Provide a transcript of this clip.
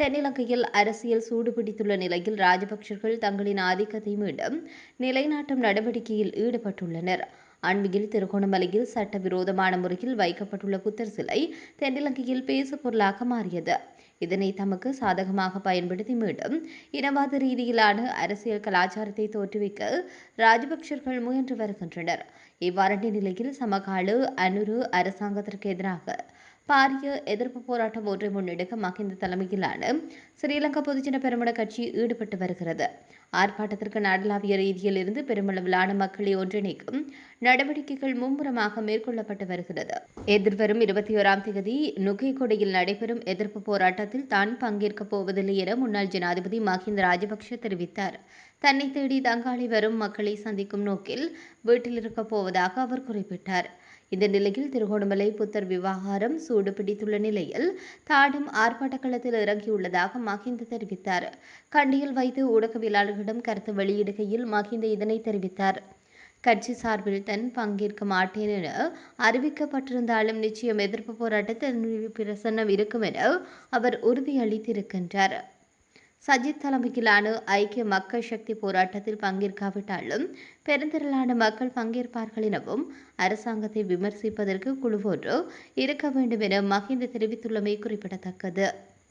தென்னிலங்கையில் அரசியல் சூடுபிடித்துள்ள நிலையில் ராஜபக்சர்கள் தங்களின் ஆதிக்கத்தை மீண்டும் நிலைநாட்டும் நடவடிக்கையில் ஈடுபட்டுள்ளனர். அண்மையில் திருகோணமலையில் சட்டவிரோதமான முறையில் வைக்கப்பட்டுள்ள புத்தர் சிலை தென்னிலங்கையில் பேசு பொருளாக மாறியது. இதனை தமக்கு சாதகமாக பயன்படுத்தி மீண்டும் இனவாத ரீதியிலான அரசியல் கலாச்சாரத்தை தோற்றுவிக்க ராஜபக்சர்கள் முயன்று வருகின்றனர். இவ்வாறான நிலையில் சமகால அனுரு அரசாங்கத்திற்கு எதிராக பாரிய எதிர்ப்பு போராட்டம் ஒன்றை முன்னெடுக்க மஹிந்த தலைமையிலான ஸ்ரீலங்கா பொதுஜன பெருமன கட்சி ஈடுபட்டு வருகிறது. ஆர்ப்பாட்டத்திற்கு நாடளாவிய ரீதியில் இருந்து பெருமளவிலான மக்களை ஒன்றிணைக்கும் நடவடிக்கைகள் மும்முரமாக மேற்கொள்ளப்பட்டு வருகிறது. எதிர்வரும் இருபத்தி ஓராம் தேதி நுகைகொடையில் நடைபெறும் எதிர்ப்பு போராட்டத்தில் தான் பங்கேற்கப் போவதில்லை என முன்னாள் ஜனாதிபதி மஹிந்த ராஜபக்ஷ தெரிவித்தார். தன்னை தேடி தங்காளி வரும் மக்களை சந்திக்கும் நோக்கில் வீட்டில் இருக்கப் போவதாக அவர் குறிப்பிட்டார். இந்த நிலையில் திருகோணமலை புத்தர் விவகாரம் சூடு பிடித்துள்ள நிலையில் தானும் ஆர்ப்பாட்ட களத்தில் இறங்கியுள்ளதாக மஹிந்த தெரிவித்தார். கண்டியில் வைத்து ஊடகவியலாளர்களிடம் கருத்து வெளியிடுகையில் மஹிந்த இதனை தெரிவித்தார். கட்சி சார்பில் தன் பங்கேற்க மாட்டேன் என அறிவிக்கப்பட்டிருந்தாலும் நிச்சயம் எதிர்ப்பு போராட்டத்தில் பிரசன்னம் இருக்கும் என அவர் உறுதியளித்திருக்கின்றார். சஜித் தலைமையிலான ஐக்கிய மக்கள் சக்தி போராட்டத்தில் பங்கேற்காவிட்டாலும் பெருந்திரளான மக்கள் பங்கேற்பார்கள் எனவும் அரசாங்கத்தை விமர்சிப்பதற்கு குழு ஒன்று இருக்க வேண்டும் என மஹிந்த தெரிவித்துள்ளமை குறிப்பிடத்தக்கது.